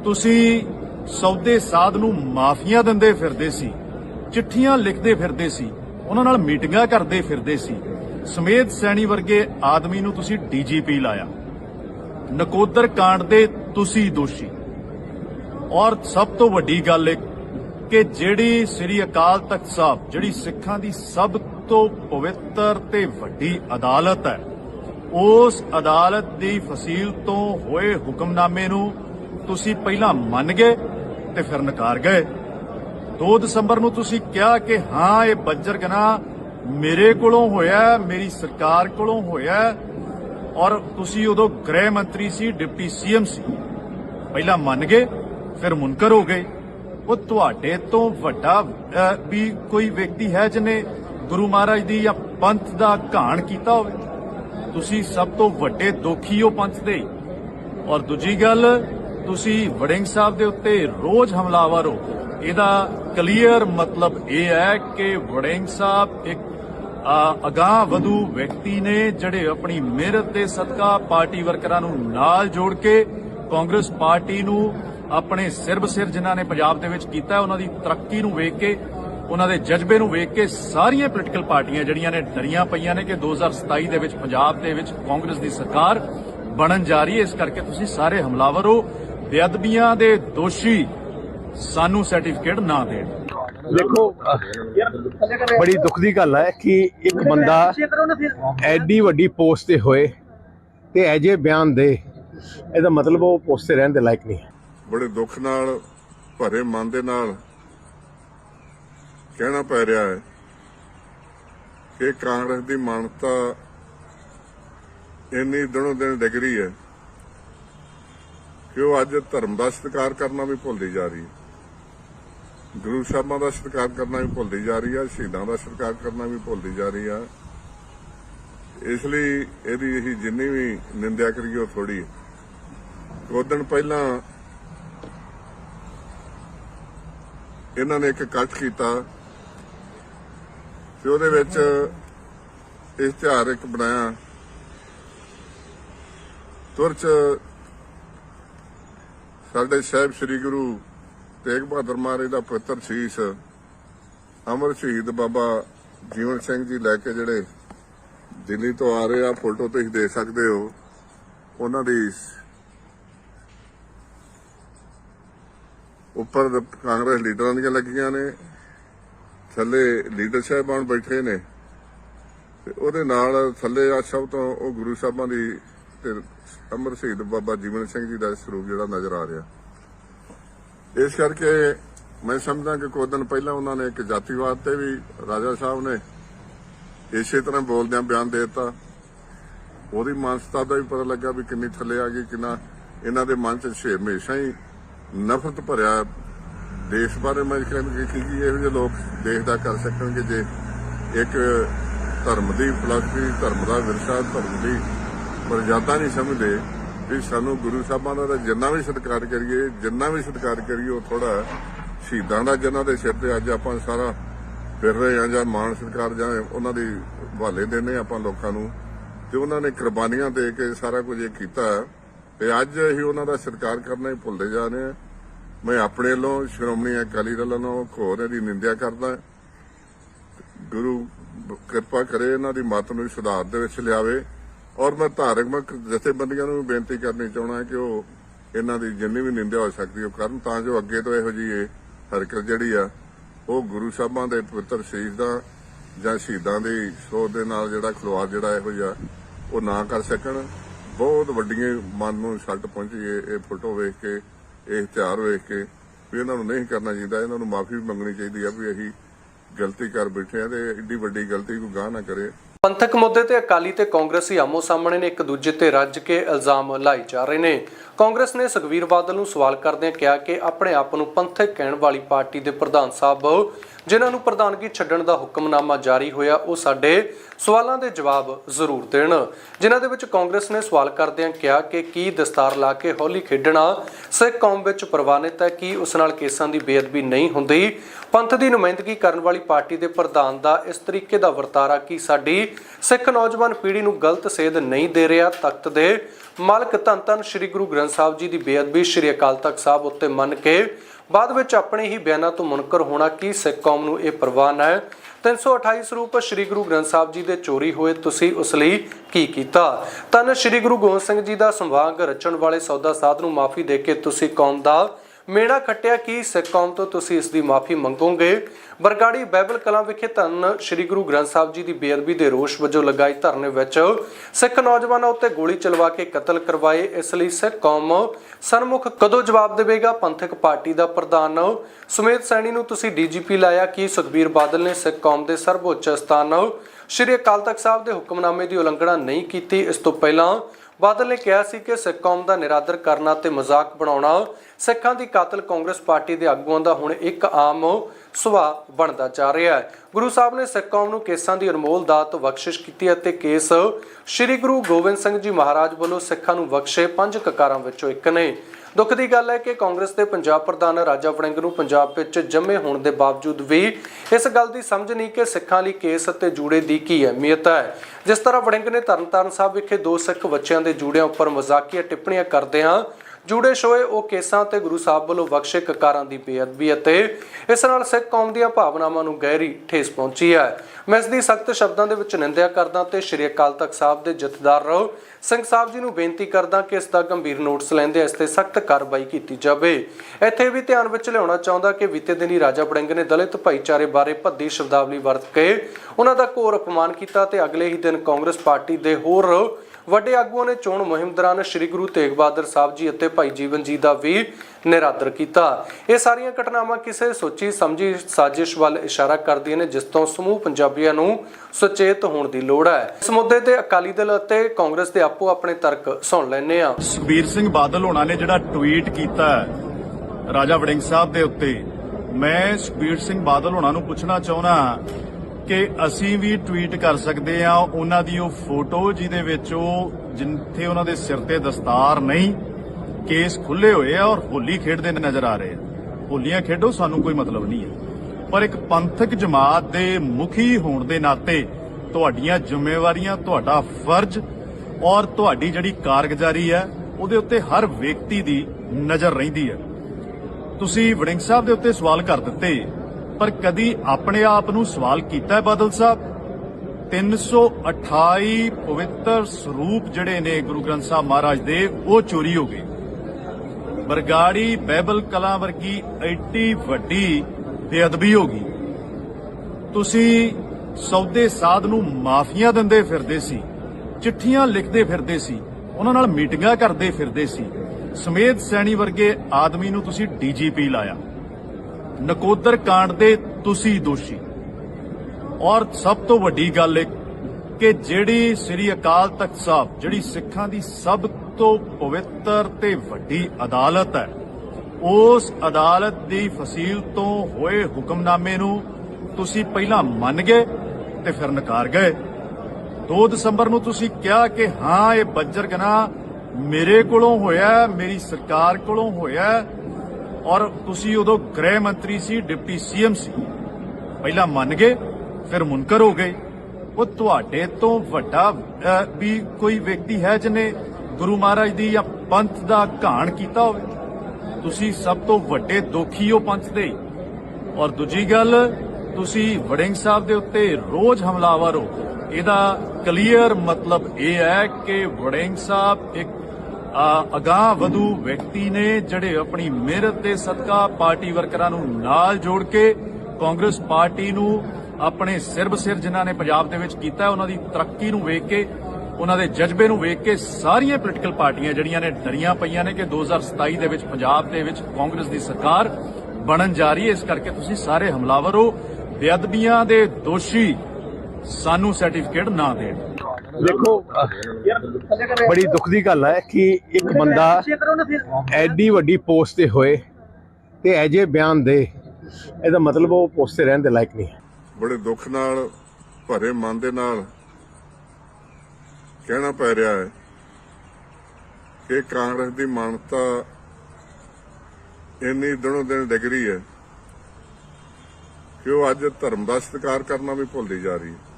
ਤੁਸੀਂ ਸੌਦੇ ਸਾਧ ਨੂੰ ਮਾਫੀਆਂ ਦਿੰਦੇ ਫਿਰਦੇ ਸੀ, ਚਿੱਠੀਆਂ ਲਿਖਦੇ ਫਿਰਦੇ ਸੀ, ਉਹਨਾਂ ਨਾਲ ਮੀਟਿੰਗਾਂ ਕਰਦੇ ਫਿਰਦੇ ਸੀ। ਸਮੇਤ ਸੈਣੀ ਵਰਗੇ ਆਦਮੀ ਨੂੰ ਤੁਸੀਂ ਡੀਜੀਪੀ ਲਾਇਆ। ਨਕੋਦਰ ਕਾਂਡ ਦੇ ਤੁਸੀਂ ਦੋਸ਼ੀ। ਔਰ ਸਭ ਤੋਂ ਵੱਡੀ ਗੱਲ ਇਹ ਕਿ ਜਿਹੜੀ ਸ੍ਰੀ ਅਕਾਲ ਤਖਤ ਸਾਹਿਬ, ਜਿਹੜੀ ਸਿੱਖਾਂ ਦੀ ਸਭ ਤੋਂ ਪਵਿੱਤਰ ਤੇ ਵੱਡੀ ਅਦਾਲਤ ਹੈ, ਉਸ ਅਦਾਲਤ ਦੀ ਫਸੀਲ ਤੋਂ ਹੋਏ ਹੁਕਮਨਾਮੇ ਨੂੰ ਤੁਸੀਂ ਪਹਿਲਾਂ ਮੰਨ ਗਏ ਤੇ ਫਿਰ ਨਕਾਰ ਗਏ। 2 ਦਸੰਬਰ ਨੂੰ ਤੁਸੀਂ ਕਿਹਾ ਕਿ ਹਾਂ, ਇਹ ਬੱਜਰਗਨਾ ਮੇਰੇ ਕੋਲੋਂ ਹੋਇਆ, ਮੇਰੀ ਸਰਕਾਰ ਕੋਲੋਂ ਹੋਇਆ ਔਰ ਤੁਸੀਂ ਉਦੋਂ ਗ੍ਰਹਿ ਮੰਤਰੀ ਸੀ, ਡਿਪਟੀ ਸੀਐਮ ਸੀ। ਪਹਿਲਾਂ ਮੰਨ ਗਏ, ਫਿਰ ਮੁਨਕਰ ਹੋ ਗਏ। ਉਹ ਤੁਹਾਡੇ ਤੋਂ ਵੱਡਾ ਵੀ ਕੋਈ ਵਿਅਕਤੀ ਹੈ ਜਿਹਨੇ ਗੁਰੂ ਮਹਾਰਾਜ ਦੀ ਜਾਂ ਪੰਥ ਦਾ ਘਾਣ ਕੀਤਾ ਹੋਵੇ? ਤੁਸੀਂ ਸਭ ਤੋਂ ਵੱਡੇ ਦੋਖੀ ਹੋ ਪੰਥ ਦੇ। ਔਰ ਦੂਜੀ ਗੱਲ, ਤੁਸੀਂ ਵੜਿੰਗ ਸਾਹਿਬ ਦੇ ਉੱਤੇ ਰੋਜ਼ ਹਮਲਾਵਰ ਹੋ। ਇਹਦਾ ਕਲੀਅਰ ਮਤਲਬ ਇਹ ਹੈ ਕਿ ਵੜਿੰਗ ਸਾਹਿਬ ਇੱਕ ਅਗਾਂਹ ਵਧੂ ਵਿਅਕਤੀ ਨੇ ਜਿਹੜੇ ਆਪਣੀ ਮਿਹਨਤ ਦੇ ਸਦਕਾ ਪਾਰਟੀ ਵਰਕਰਾਂ ਨੂੰ ਨਾਲ ਜੋੜ ਕੇ ਕਾਂਗਰਸ ਪਾਰਟੀ ਨੂੰ ਆਪਣੇ ਸਿਰ ਬਸਿਰ ਜਿਨ੍ਹਾਂ ਨੇ ਪੰਜਾਬ ਦੇ ਵਿੱਚ ਕੀਤਾ ਹੈ, ਉਹਨਾਂ ਦੀ ਤਰੱਕੀ ਨੂੰ ਵੇਖ ਕੇ ਉਹਨਾਂ ਦੇ ਜਜ਼ਬੇ ਨੂੰ ਵੇਖ ਕੇ ਸਾਰੀਆਂ ਪੋਲੀਟੀਕਲ ਪਾਰਟੀਆਂ ਜਿਹੜੀਆਂ ਨੇ ਡਰੀਆਂ ਪਈਆਂ ਨੇ ਕਿ 2027 ਦੇ ਵਿੱਚ ਪੰਜਾਬ ਦੇ ਵਿੱਚ ਕਾਂਗਰਸ ਦੀ ਸਰਕਾਰ ਬਣਨ ਜਾ ਰਹੀ ਹੈ। ਇਸ ਕਰਕੇ ਤੁਸੀਂ ਸਾਰੇ ਹਮਲਾਵਰ ਹੋ। ਬੇਅਦਬੀਆਂ ਦੇ ਦੋਸ਼ੀ ਸਾਨੂੰ ਸਰਟੀਫਿਕੇਟ ਨਾ ਦੇਣ। ਦੇਖੋ, ਬੜੀ ਦੁੱਖ ਦੀ ਗੱਲ ਹੈ ਕਿ ਇੱਕ ਬੰਦਾ ਐਡੀ ਵੱਡੀ ਪੋਸਟ ਤੇ ਹੋਏ ਤੇ ਐਜੇ ਬਿਆਨ ਦੇ, ਇਹਦਾ ਮਤਲਬ ਉਹ ਪੋਸਟ ਤੇ ਰਹਿਣ ਦੇ ਲਾਇਕ ਨਹੀਂ ਬੜੇ ਦੁੱਖ ਨਾਲ, ਭਰੇ ਮਨ ਦੇ ਨਾਲ ਕਹਿਣਾ ਪੈ ਰਿਹਾ ਹੈ ਕਿ ਕਾਂਗਰਸ ਦੀ ਮਾਨਤਾ ਇੰਨੀ ਦਿਨੋਂ ਦਿਨ ਡਿੱਗ ਰਹੀ ਹੈ ਕਿ ਉਹ ਅੱਜ ਧਰਮ ਦਾ ਸਤਿਕਾਰ ਕਰਨਾ ਵੀ ਭੁੱਲਦੀ ਜਾ ਰਹੀ ਹੈ। ਗੁਰੂ ਸਾਹਿਬਾਂ ਦਾ ਸਤਿਕਾਰ ਕਰਨਾ ਵੀ ਭੁੱਲਦੀ ਜਾ ਰਹੀ ਹੈ ਸ਼ਹੀਦਾਂ ਦਾ ਸਤਿਕਾਰ ਕਰਨਾ ਵੀ ਭੁੱਲਦੀ ਜਾ ਰਹੀ ਹੈ ਇਸ ਲਈ ਇਹਦੀ ਅਸੀਂ ਜਿੰਨੀ ਵੀ ਨਿੰਦਿਆ ਕਰੀਏ ਉਹ ਥੋੜੀ ਉਹ ਦਿਨ ਪਹਿਲਾਂ ਇਹਨਾਂ ਨੇ ਇੱਕ ਇਕੱਠ ਕੀਤਾ ਤੇ ਉਹਦੇ ਵਿੱਚ ਇਸ਼ਤਿਹਾਰ ਇੱਕ ਬਣਾਇਆ। ਤੁਰ ਚ ਸਾਡੇ ਸਾਹਿਬ ਸ੍ਰੀ ਗੁਰੂ ਤੇਗ ਬਹਾਦਰ ਮਹਾਰਾਜ ਦਾ ਪੁੱਤਰ ਸੀਸ, ਅਮਰ ਸ਼ਹੀਦ ਬਾਬਾ ਜੀਵਨ ਸਿੰਘ ਜੀ ਲੈ ਕੇ ਜਿਹੜੇ ਦਿੱਲੀ ਤੋਂ ਆ ਰਹੇ ਆ, ਫੋਟੋ ਤੁਸੀਂ ਦੇਖ ਸਕਦੇ ਹੋ, ਉਹਨਾਂ ਦੀ ਉੱਪਰ ਕਾਂਗਰਸ ਲੀਡਰਾਂ ਦੀਆਂ ਲੱਗੀਆਂ ਨੇ, ਥੱਲੇ ਲੀਡਰ ਸਾਹਿਬਾਨ ਬੈਠੇ ਨੇ, ਤੇ ਉਹਦੇ ਨਾਲ ਥੱਲੇ ਆ ਸਭ ਤੋਂ ਉਹ ਗੁਰੂ ਸਾਹਿਬਾਂ ਦੀ ਤੇ ਅਮਰ ਸ਼ਹੀਦ ਬਾਬਾ ਜੀਵਨ ਸਿੰਘ ਜੀ ਦਾ ਸਰੂਪ ਜਿਹੜਾ ਨਜ਼ਰ ਆ ਰਿਹਾ। ਇਸ ਕਰਕੇ ਮੈਂ ਸਮਝਦਾ ਕਿ ਕੁਝ ਦਿਨ ਪਹਿਲਾਂ ਉਹਨਾਂ ਨੇ ਇੱਕ ਜਾਤੀਵਾਦ ਤੇ ਵੀ ਰਾਜਾ ਸਾਹਿਬ ਨੇ ਇਸੇ ਤਰ੍ਹਾਂ ਬੋਲਦਿਆਂ ਬਿਆਨ ਦੇ ਦਿੱਤਾ। ਉਹਦੀ ਮਾਨਸਤਾ ਦਾ ਵੀ ਪਤਾ ਲੱਗਾ ਵੀ ਕਿੰਨੀ ਥੱਲੇ ਆ ਗਈ, ਕਿੰਨਾ ਇਹਨਾਂ ਦੇ ਮਨ 'ਚ ਹਮੇਸ਼ਾ ਹੀ ਨਫ਼ਰਤ ਭਰਿਆ। ਦੇਸ਼ ਬਾਰੇ ਮੈਂ ਕਹਿੰਦਾ ਕਿ ਕੀ ਇਹੋ ਜਿਹੇ ਲੋਕ ਦੇਸ਼ ਦਾ ਕਰ ਸਕਣਗੇ ਜੇ ਇੱਕ ਧਰਮ ਦੀ ਫਲਸਫੀ ਧਰਮ ਦਾ ਵਿਰਸਾ, ਧਰਮ ਦੀ ਮਰਜ਼ਾਦਾ ਨਹੀਂ ਸਮਝਦੇ। ਵੀ ਸਾਨੂੰ ਗੁਰੂ ਸਾਹਿਬਾਂ ਦਾ ਜਿੰਨਾ ਵੀ ਸਤਿਕਾਰ ਕਰੀਏ, ਜਿੰਨਾ ਵੀ ਸਤਿਕਾਰ ਕਰੀਏ, ਉਹ ਥੋੜਾ ਸ਼ਹੀਦਾਂ ਦਾ ਜਿਨ੍ਹਾਂ ਦੇ ਸਿਰ ਤੇ ਅੱਜ ਆਪਾਂ ਸਾਰਾ ਫਿਰ ਰਹੇ ਆ ਜਾਂ ਮਾਣ ਸਤਿਕਾਰ ਜਾਂ ਉਹਨਾਂ ਦੀ ਹਵਾਲੇ ਦੇਣੇ ਆਪਾਂ ਲੋਕਾਂ ਨੂੰ। ਤੇ ਉਹਨਾਂ ਨੇ ਕੁਰਬਾਨੀਆਂ ਦੇ ਕੇ ਸਾਰਾ ਕੁਝ ਇਹ ਕੀਤਾ। ਤੇ ਅੱਜ ਅਸੀਂ ਉਹਨਾਂ ਦਾ ਸਤਿਕਾਰ ਕਰਨਾ ਹੀ ਭੁੱਲਦੇ ਜਾ ਰਹੇ ਹਾਂ। ਮੈਂ ਆਪਣੇ ਵੱਲੋਂ, ਸ਼੍ਰੋਮਣੀ ਅਕਾਲੀ ਦਲ ਨੂੰ ਘੋਰ ਇਹਦੀ ਨਿੰਦਿਆ ਕਰਦਾ। ਗੁਰੂ ਕਿਰਪਾ ਕਰੇ ਇਹਨਾਂ ਦੀ ਮਤ ਨੂੰ ਸੁਧਾਰ ਦੇ ਵਿੱਚ ਲਿਆਵੇ। ਔਰ ਮੈਂ ਧਾਰਮਿਕ ਜਥੇਬੰਦੀਆਂ ਨੂੰ ਵੀ ਬੇਨਤੀ ਕਰਨੀ ਚਾਹਣਾ ਕਿ ਉਹ ਇਹਨਾਂ ਦੀ ਜਿੰਨੀ ਵੀ ਨਿੰਦਿਆ ਹੋ ਸਕਦੀ ਉਹ ਕਰਨ, ਤਾਂ ਜੋ ਅੱਗੇ ਤੋਂ ਇਹੋ ਜਿਹੀ ਹਰਕਤ ਜਿਹੜੀ ਆ, ਉਹ ਗੁਰੂ ਸਾਹਿਬਾਂ ਦੇ ਪਵਿੱਤਰ ਸ਼ਹੀਦ ਦਾ ਜਾਂ ਸ਼ਹੀਦਾਂ ਦੀ ਸੋਚ ਦੇ ਨਾਲ ਜਿਹੜਾ ਖਿਲਵਾੜ ਜਿਹੜਾ ਇਹੋ ਜਿਹਾ, ਉਹ ਨਾ ਕਰ ਸਕਣ। ਬਹੁਤ ਵੱਡੀਆਂ ਮਨ ਨੂੰ ਸੱਟ ਪਹੁੰਚੀ ਇਹ ਫੋਟੋ ਵੇਖ ਕੇ, ਇਹ ਇਸ਼ਤਿਹਾਰ ਵੇਖ ਕੇ ਵੀ ਇਹਨਾਂ ਨੂੰ ਨਹੀਂ ਕਰਨਾ ਚਾਹੀਦਾ। ਇਹਨਾਂ ਨੂੰ ਮਾਫੀ ਮੰਗਣੀ ਚਾਹੀਦੀ ਆ ਵੀ ਅਸੀਂ ਗਲਤੀ ਕਰ ਬੈਠੇ ਆ ਤੇ ਏਡੀ ਵੱਡੀ ਗਲਤੀ ਕੋਈ ਗਾਹ ਨਾ ਕਰੇ। ਪੰਥਕ ਮੁੱਦੇ ਤੇ ਅਕਾਲੀ ਤੇ ਕਾਂਗਰਸੀ ਆਮੋ ਸਾਹਮਣੇ ਨੇ ਇੱਕ ਦੂਜੇ ਤੇ ਰੱਜ ਕੇ ਇਲਜ਼ਾਮ ਲਾਏ ਜਾ ਰਹੇ ਨੇ। ਕਾਂਗਰਸ ਨੇ ਸੁਖਵੀਰ ਬਾਦਲ ਨੂੰ ਸਵਾਲ ਕਰਦਿਆਂ ਕਿਹਾ ਕਿ ਆਪਣੇ ਆਪ ਨੂੰ ਪੰਥਕ ਕਹਿਣ ਵਾਲੀ ਪਾਰਟੀ ਦੇ ਪ੍ਰਧਾਨ ਸਾਹਿਬ ਜਿਨ੍ਹਾਂ ਨੂੰ ਪ੍ਰਧਾਨਗੀ ਛੱਡਣ ਦਾ ਹੁਕਮਨਾਮਾ ਜਾਰੀ ਹੋਇਆ, ਉਹ ਸਾਡੇ ਸਵਾਲਾਂ ਦੇ ਜਵਾਬ ਜ਼ਰੂਰ ਦੇਣ। ਜਿਨ੍ਹਾਂ ਦੇ ਵਿੱਚ ਕਾਂਗਰਸ ਨੇ ਸਵਾਲ ਕਰਦਿਆਂ ਕਿਹਾ ਕਿ ਕੀ ਦਸਤਾਰ ਲਾ ਕੇ ਹੌਲੀ ਖੇਡਣਾ ਸਿੱਖ ਕੌਮ ਵਿੱਚ ਪ੍ਰਵਾਨਿਤ ਹੈ, ਕਿ ਉਸ ਨਾਲ ਕੇਸਾਂ ਦੀ ਬੇਅਦਬੀ ਨਹੀਂ ਹੁੰਦੀ? ਪੰਥ ਦੀ ਨੁਮਾਇੰਦਗੀ ਕਰਨ ਵਾਲੀ ਪਾਰਟੀ ਦੇ ਪ੍ਰਧਾਨ ਦਾ ਇਸ ਤਰੀਕੇ ਦਾ ਵਰਤਾਰਾ ਕਿ ਸਾਡੀ ਸਿੱਖ ਨੌਜਵਾਨ ਪੀੜ੍ਹੀ ਨੂੰ ਗਲਤ ਸੇਧ ਨਹੀਂ ਦੇ ਰਿਹਾ? ਤਖਤ ਦੇ ਮਾਲਕ ਧੰਨ ਧੰਨ ਸ੍ਰੀ ਗੁਰੂ ਗ੍ਰੰਥ ਸਾਹਿਬ ਜੀ ਦੀ ਬੇਅਦਬੀ ਸ੍ਰੀ ਅਕਾਲ ਤਖਤ ਸਾਹਿਬ ਉੱਤੇ ਮੰਨ ਕੇ ਬਾਅਦ ਵਿੱਚ ਆਪਣੇ ਹੀ ਬਿਆਨਾਂ ਤੋਂ ਮੁਨਕਰ ਹੋਣਾ ਕੀ ਸਿੱਖ ਕੌਮ ਨੂੰ ਇਹ ਪ੍ਰਵਾਨ ਹੈ? 328 ਸਰੂਪ ਸ੍ਰੀ ਗੁਰੂ ਗ੍ਰੰਥ ਸਾਹਿਬ ਜੀ ਦੇ ਚੋਰੀ ਹੋਏ ਤੁਸੀਂ ਉਸ ਲਈ ਕੀ ਕੀਤਾ? ਤਨ ਸ੍ਰੀ ਗੁਰੂ ਗੋਬਿੰਦ ਸਿੰਘ ਜੀ ਦਾ ਸੰਵਾਗ ਰਚਣ ਵਾਲੇ ਸੌਦਾ ਸਾਧ ਨੂੰ ਮਾਫੀ ਦੇ ਕੇ ਤੁਸੀਂ ਕੌਮ ਦਾ ਮੇਣਾ ਖੱਟਿਆ ਕਿ ਸਿੱਖ ਕੌਮ ਤੋਂ ਤੁਸੀਂ ਇਸ ਦੀ ਮਾਫੀ ਮੰਗੋਗੇ? ਬਰਗਾੜੀ ਬਾਈਬਲ ਕਲਾਂ ਵਿਖੇ ਧੰਨ ਸ੍ਰੀ ਗੁਰੂ ਗ੍ਰੰਥ ਸਾਹਿਬ ਜੀ ਦੀ ਬੇਅਦਬੀ ਦੇ ਰੋਸ਼ ਵਜੋਂ ਲਗਾਈ ਧਰਨੇ ਵਿੱਚ, ਸਿੱਖ ਨੌਜਵਾਨਾਂ ਉੱਤੇ ਗੋਲੀ ਚਲਵਾ ਕੇ ਕਤਲ ਕਰਵਾਏ, ਇਸ ਲਈ ਸਿੱਖ ਕੌਮ ਸਨਮੁਖ ਕਦੋਂ ਜਵਾਬ ਦੇਵੇਗਾ? ਪੰਥਕ ਪਾਰਟੀ ਦਾ ਪ੍ਰਧਾਨ ਸੁਮੇਧ ਸੈਣੀ ਨੂੰ ਤੁਸੀਂ ਡੀਜੀਪੀ ਲਾਇਆ ਕਿ? ਸੁਖਬੀਰ ਬਾਦਲ ਨੇ ਸਿੱਖ ਕੌਮ ਦੇ ਸਰਵਉੱਚ ਸਥਾਨ, ਸ੍ਰੀ ਅਕਾਲ ਤਖਤ ਸਾਹਿਬ ਦੇ ਹੁਕਮਨਾਮੇ ਦੀ ਉਲੰਘਣਾ ਨਹੀਂ ਕੀਤੀ। ਇਸ ਤੋਂ ਪਹਿਲਾਂ ਬਾਦਲ ਨੇ ਕਿਹਾ ਸੀ ਕਿ ਸਿੱਖ ਕੌਮ ਦਾ ਨਿਰਾਦਰ ਕਰਨਾ ਤੇ ਮਜ਼ਾਕ ਬਣਾਉਣਾ ਸਿੱਖਾਂ ਦੀ ਕਾਤਲ ਕਾਂਗਰਸ ਪਾਰਟੀ ਦੇ ਆਗੂਆਂ ਦਾ ਹੁਣ ਇੱਕ ਆਮ ਸੁਭਾਅ ਬਣਦਾ ਜਾ ਰਿਹਾ ਹੈ। ਗੁਰੂ ਸਾਹਿਬ ਨੇ ਸਿੱਖ ਕੌਮ ਨੂੰ ਕੇਸਾਂ ਦੀ ਅਨਮੋਲ ਦਾਤ ਬਖਸ਼ਿਸ਼ ਕੀਤੀ ਅਤੇ ਕੇਸ ਸ੍ਰੀ ਗੁਰੂ ਗੋਬਿੰਦ ਸਿੰਘ ਜੀ ਮਹਾਰਾਜ ਵੱਲੋਂ ਸਿੱਖਾਂ ਨੂੰ ਬਖਸ਼ੇ ਪੰਜ ਕਕਾਰਾਂ ਵਿੱਚੋਂ ਇੱਕ ਨੇ। ਦੁੱਖ ਦੀ ਗੱਲ ਹੈ ਕਿ ਕਾਂਗਰਸ ਦੇ ਪੰਜਾਬ ਪ੍ਰਧਾਨ ਰਾਜਾ ਵੜਿੰਗ ਨੂੰ ਪੰਜਾਬ ਵਿੱਚ ਜੰਮੇ ਹੋਣ ਦੇ ਬਾਵਜੂਦ ਵੀ ਇਸ ਗੱਲ ਦੀ ਸਮਝ ਨਹੀਂ ਕਿ ਸਿੱਖਾਂ ਲਈ ਕੇਸ ਅਤੇ ਜੂੜੇ ਦੀ ਕੀ ਅਹਿਮੀਅਤ ਹੈ। ਜਿਸ ਤਰ੍ਹਾਂ ਵੜਿੰਗ ਨੇ ਤਰਨਤਾਰਨ ਸਾਹਿਬ ਵਿਖੇ ਦੋ ਸਿੱਖ ਬੱਚਿਆਂ ਦੇ ਜੂੜਿਆਂ ਉੱਪਰ ਮਜ਼ਾਕੀਆ ਟਿੱਪਣੀਆਂ ਕਰਦੇ ਹਾਂ। ਜੂੜੇ ਸ਼ੋਏ ਉਹ ਕੇਸਾਂ ਤੇ ਗੁਰੂ ਸਾਹਿਬ ਵੱਲੋਂ ਬਖਸ਼ੇ ਕਕਾਰਾਂ ਦੀ ਬੇਅਦਬੀ ਅਤੇ ਇਸ ਨਾਲ ਸਿੱਖ ਕੌਮ ਦੀਆਂ ਭਾਵਨਾਵਾਂ ਨੂੰ ਗਹਿਰੀ ਠੇਸ ਪਹੁੰਚੀ ਹੈ। ਮੈਂ ਇਸ ਦੀ ਸਖਤ ਸ਼ਬਦਾਂ ਦੇ ਵਿੱਚ ਨਿੰਦਿਆ ਕਰਦਾ ਤੇ ਸ਼੍ਰੀ ਅਕਾਲ ਤਖਤ ਸਾਹਿਬ ਦੇ ਜਥੇਦਾਰ ਰਹੋ। ਸਿੰਘ ਸਾਹਿਬ ਜੀ ਨੂੰ ਬੇਨਤੀ ਕਰਦਾ ਕਿ ਇਸ ਦਾ ਗੰਭੀਰ ਨੋਟਿਸ ਲੈਂਦੇ ਇਸ ਤੇ ਸਖਤ ਕਾਰਵਾਈ ਕੀਤੀ ਜਾਵੇ। ਇੱਥੇ ਵੀ ਧਿਆਨ ਵਿੱਚ ਲਿਆਉਣਾ ਚਾਹੁੰਦਾ ਕਿ ਬੀਤੇ ਦਿਨੀ ਰਾਜਾ ਬੜਿੰਗ ਨੇ ਦਲਿਤ ਭਾਈਚਾਰੇ ਬਾਰੇ ਭੱਦੀ ਸ਼ਬਦਾਵਲੀ ਵਰਤ ਕੇ ਉਹਨਾਂ ਦਾ ਘੋਰ ਅਪਮਾਨ ਕੀਤਾ ਤੇ ਅਗਲੇ ਹੀ ਦਿਨ ਕਾਂਗਰਸ ਪਾਰਟੀ ਦੇ ਹੋਰ ਵੱਡੇ ਆਗੂਆਂ ਨੇ ਚੋਣ ਮੁਹਿੰਮ ਦੌਰਾਨ ਸ੍ਰੀ ਗੁਰੂ ਤੇਗ ਬਹਾਦਰ ਸਾਹਿਬ ਜੀ ਅਤੇ ਭਾਈ ਜੀਵਨ ਜੀ ਦਾ ਵੀ ਨਿਰਾਦਰ ਕੀਤਾ। ਇਹ ਸਾਰੀਆਂ ਘਟਨਾਵਾਂ ਕਿਸੇ ਸੋਚੀ, ਸਮਝੀ, ਸਾਜ਼ਿਸ਼ ਵੱਲ ਇਸ਼ਾਰਾ ਕਰਦੀਆਂ ਨੇ, ਜਿਸ ਤੋਂ ਸਮੂਹ ਪੰਜਾਬੀਆਂ ਨੂੰ ਸੁਚੇਤ ਹੋਣ ਦੀ ਲੋੜ ਹੈ। ਇਸ ਮੁੱਦੇ ਤੇ ਅਕਾਲੀ ਦਲ ਅਤੇ ਕਾਂਗਰਸ ਦੇ ਆਪੋ ਆਪਣੇ ਤਰਕ ਸੁਣ ਲੈਣੇ ਆ ਸੁਖਬੀਰ ਸਿੰਘ ਬਾਦਲ ਹੋਣਾ ਨੇ ਜਿਹੜਾ ਟਵੀਟ ਕੀਤਾ ਰਾਜਾ ਵੜਿੰਗ ਸਾਹਿਬ ਦੇ ਉੱਤੇ। ਮੈਂ ਸੁਖਬੀਰ ਸਿੰਘ ਬਾਦਲ ਹੋਣਾ ਨੂੰ ਪੁੱਛਣਾ ਚਾਹੁੰਦਾ ਕਿ ਅਸੀਂ ਵੀ ਟਵੀਟ ਕਰ ਸਕਦੇ ਆ ਉਹਨਾਂ ਦੀ ਉਹ ਫੋਟੋ ਜਿਹਦੇ ਵਿੱਚ ਉਹ ਜਿੱਥੇ ਉਹਨਾਂ ਦੇ ਸਿਰ ਤੇ ਦਸਤਾਰ ਨਹੀਂ ਕੇਸ ਖੁੱਲੇ ਹੋਏ ਆ ਔਰ ਹੋਲੀ ਖੇਡਦੇ ਨਜ਼ਰ ਆ ਰਹੇ ਆ। ਹੋਲੀਆਂ ਖੇਡੋ, ਸਾਨੂੰ ਕੋਈ ਮਤਲਬ ਨਹੀਂ ਹੈ। ਪਰ ਇੱਕ ਪੰਥਕ ਜਮਾਤ ਦੇ ਮੁਖੀ ਹੋਣ ਦੇ ਨਾਤੇ ਤੁਹਾਡੀਆਂ ਜ਼ਿੰਮੇਵਾਰੀਆਂ, ਤੁਹਾਡਾ ਫਰਜ਼ ਔਰ ਤੁਹਾਡੀ ਜਿਹੜੀ ਕਾਰਗੁਜ਼ਾਰੀ ਹੈ, ਉਹਦੇ ਉੱਤੇ ਹਰ ਵਿਅਕਤੀ ਦੀ ਨਜ਼ਰ ਰਹਿੰਦੀ ਹੈ। ਤੁਸੀਂ ਵੜਿੰਗ ਸਾਹਿਬ ਦੇ ਉੱਤੇ ਸਵਾਲ ਕਰ ਦਿੱਤੇ ਪਰ ਕਦੀ ਆਪਣੇ ਆਪ ਨੂੰ ਸਵਾਲ ਕੀਤਾ ਹੈ ਬਾਦਲ ਸਾਹਿਬ? 328 ਪਵਿੱਤਰ ਸਰੂਪ ਜਿਹੜੇ ਨੇ ਗੁਰੂ ਗ੍ਰੰਥ ਸਾਹਿਬ ਮਹਾਰਾਜ ਦੇ, ਉਹ ਚੋਰੀ ਹੋ ਗਏ। ਬਰਗਾੜੀ ਬਾਈਬਲ ਕਲਾਂ ਵਰਗੀ ਐਡੀ ਵੱਡੀ ਬੇਅਦਬੀ ਹੋ ਗਈ। ਤੁਸੀਂ ਸੌਦੇ ਸਾਧ ਨੂੰ ਮਾਫੀਆਂ ਦਿੰਦੇ ਫਿਰਦੇ ਸੀ, ਚਿੱਠੀਆਂ ਲਿਖਦੇ ਫਿਰਦੇ ਸੀ, ਉਹਨਾਂ ਨਾਲ ਮੀਟਿੰਗਾਂ ਕਰਦੇ ਫਿਰਦੇ ਸੀ। ਸਮੇਤ ਸੈਣੀ ਵਰਗੇ ਆਦਮੀ ਨੂੰ ਤੁਸੀਂ ਡੀਜੀਪੀ ਲਾਇਆ। ਨਕੋਦਰ ਕਾਂਡ ਦੇ ਤੁਸੀਂ ਦੋਸ਼ੀ। ਔਰ ਸਭ ਤੋਂ ਵੱਡੀ ਗੱਲ ਇਹ ਕਿ ਜਿਹੜੀ ਸ੍ਰੀ ਅਕਾਲ ਤਖਤ ਸਾਹਿਬ, ਜਿਹੜੀ ਸਿੱਖਾਂ ਦੀ ਸਭ ਤੋਂ ਪਵਿੱਤਰ ਤੇ ਵੱਡੀ ਅਦਾਲਤ ਹੈ, ਉਸ ਅਦਾਲਤ ਦੀ ਫਸੀਲ ਤੋਂ ਹੋਏ ਹੁਕਮਨਾਮੇ ਨੂੰ ਤੁਸੀਂ ਪਹਿਲਾਂ ਮੰਨ ਗਏ ਤੇ ਫਿਰ ਨਕਾਰ ਗਏ। 2 ਦਸੰਬਰ ਨੂੰ ਤੁਸੀਂ ਕਿਹਾ ਕਿ ਹਾਂ, ਇਹ ਬੱਜਰ ਗਨਾ ਮੇਰੇ ਕੋਲੋਂ ਹੋਇਆ, ਮੇਰੀ ਸਰਕਾਰ ਕੋਲੋਂ ਹੋਇਆ ਔਰ ਤੁਸੀਂ ਉਦੋਂ ਗ੍ਰਹਿ ਮੰਤਰੀ ਸੀ, ਡਿਪਟੀ ਸੀਐਮ ਸੀ। ਪਹਿਲਾਂ ਮੰਨ ਗਏ, ਫਿਰ ਮੁਨਕਰ ਹੋ ਗਏ। ਉਹ ਤੁਹਾਡੇ ਤੋਂ ਵੱਡਾ ਵੀ ਕੋਈ ਵਿਅਕਤੀ ਹੈ ਜਿਹਨੇ ਗੁਰੂ ਮਹਾਰਾਜ ਦੀ ਜਾਂ ਪੰਥ ਦਾ ਘਾਣ ਕੀਤਾ ਹੋਵੇ? ਤੁਸੀਂ ਸਭ ਤੋਂ ਵੱਡੇ ਦੋਖੀ ਹੋ ਪੰਥ ਦੇ। ਔਰ ਦੂਜੀ ਗੱਲ, ਤੁਸੀਂ ਵੜਿੰਗ ਸਾਹਿਬ ਦੇ ਉੱਤੇ ਰੋਜ਼ ਹਮਲਾਵਰ ਹੋ। ਇਹਦਾ ਕਲੀਅਰ ਮਤਲਬ ਇਹ ਹੈ ਕਿ ਵੜਿੰਗ ਸਾਹਿਬ ਇੱਕ ਅਗਾਂਹ ਵਧੂ ਵਿਅਕਤੀ ਨੇ ਜਿਹੜੇ ਆਪਣੀ ਮਿਹਨਤ ਦੇ ਸਦਕਾ ਪਾਰਟੀ ਵਰਕਰਾਂ ਨੂੰ ਨਾਲ ਜੋੜ ਕੇ ਕਾਂਗਰਸ ਪਾਰਟੀ ਨੂੰ ਆਪਣੇ ਸਿਰ ਬਸਿਰ ਜਿਨ੍ਹਾਂ ਨੇ ਪੰਜਾਬ ਦੇ ਵਿੱਚ ਕੀਤਾ ਹੈ, ਉਹਨਾਂ ਦੀ ਤਰੱਕੀ ਨੂੰ ਵੇਖ ਕੇ ਉਹਨਾਂ ਦੇ ਜਜ਼ਬੇ ਨੂੰ ਵੇਖ ਕੇ ਸਾਰੀਆਂ ਪੋਲੀਟੀਕਲ ਪਾਰਟੀਆਂ ਜਿਹੜੀਆਂ ਨੇ ਡਰੀਆਂ ਪਈਆਂ ਨੇ ਕਿ 2027 ਦੇ ਵਿੱਚ ਪੰਜਾਬ ਦੇ ਵਿੱਚ ਕਾਂਗਰਸ ਦੀ ਸਰਕਾਰ ਬਣਨ ਜਾ ਰਹੀ ਹੈ। ਇਸ ਕਰਕੇ ਤੁਸੀਂ ਸਾਰੇ ਹਮਲਾਵਰ ਹੋ। ਬੇਅਦਬੀਆਂ ਦੇ ਦੋਸ਼ੀ ਸਾਨੂੰ ਸਰਟੀਫਿਕੇਟ ਨਾ ਦੇਣ। ਦੇਖੋ, ਬੜੀ ਦੁੱਖ ਦੀ ਗੱਲ ਹੈ ਕਿ ਇੱਕ ਬੰਦਾ ਐਡੀ ਵੱਡੀ ਪੋਸਟ ਤੇ ਹੋਏ ਤੇ ਐਜੇ ਬਿਆਨ ਦੇ, ਇਹਦਾ ਮਤਲਬ ਉਹ ਪੋਸਟ ਤੇ ਰਹਿਣ ਦੇ ਲਾਇਕ ਨਹੀਂ ਬੜੇ ਦੁੱਖ ਨਾਲ, ਭਰੇ ਮਨ ਦੇ ਨਾਲ ਕਹਿਣਾ ਪੈ ਰਿਹਾ ਹੈ ਕਿ ਕਾਂਗਰਸ ਦੀ ਮਾਨਤਾ ਇੰਨੀ ਦਿਨੋਂ ਦਿਨ ਡਿਗਰੀ ਹੈ ਕਿ ਉਹ ਅੱਜ ਧਰਮ ਦਾ ਸਤਿਕਾਰ ਕਰਨਾ ਵੀ ਭੁੱਲਦੀ ਜਾ ਰਹੀ ਹੈ।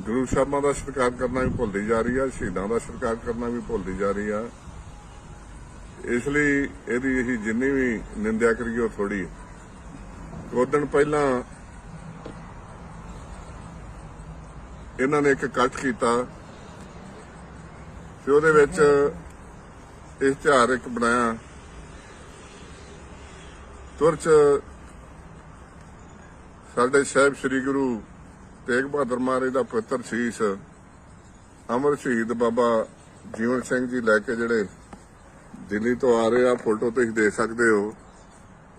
ਗੁਰੂ ਸਾਹਿਬਾਂ ਦਾ ਸਤਿਕਾਰ ਕਰਨਾ ਵੀ ਭੁੱਲਦੀ ਜਾ ਰਹੀ ਹੈ ਸ਼ਹੀਦਾਂ ਦਾ ਸਤਿਕਾਰ ਕਰਨਾ ਵੀ ਭੁੱਲਦੀ ਜਾ ਰਹੀ ਹੈ ਇਸ ਲਈ ਇਹਦੀ ਅਸੀਂ ਜਿੰਨੀ ਵੀ ਨਿੰਦਿਆ ਕਰੀਏ ਉਹ ਥੋੜੀ ਕੁਝ ਦਿਨ ਪਹਿਲਾਂ ਇਹਨਾਂ ਨੇ ਇੱਕ ਇਕੱਠ ਕੀਤਾ ਤੇ ਉਹਦੇ ਵਿੱਚ ਇਸ਼ਤਿਹਾਰ ਇੱਕ ਬਣਾਇਆ। ਤੁਰ ਚ ਸਾਡੇ ਸਾਹਿਬ ਸ੍ਰੀ ਗੁਰੂ ਤੇਗ ਬਹਾਦਰ ਮਹਾਰਾਜ ਦਾ ਪੁੱਤਰ ਸੀਸ ਅਮਰ ਸ਼ਹੀਦ ਬਾਬਾ ਜੀਵਨ ਸਿੰਘ ਜੀ ਲੈ ਕੇ ਜਿਹੜੇ ਦਿੱਲੀ ਤੋਂ ਆ ਰਹੇ ਆ, ਫੋਟੋ ਤੁਸੀਂ ਦੇਖ ਸਕਦੇ ਹੋ।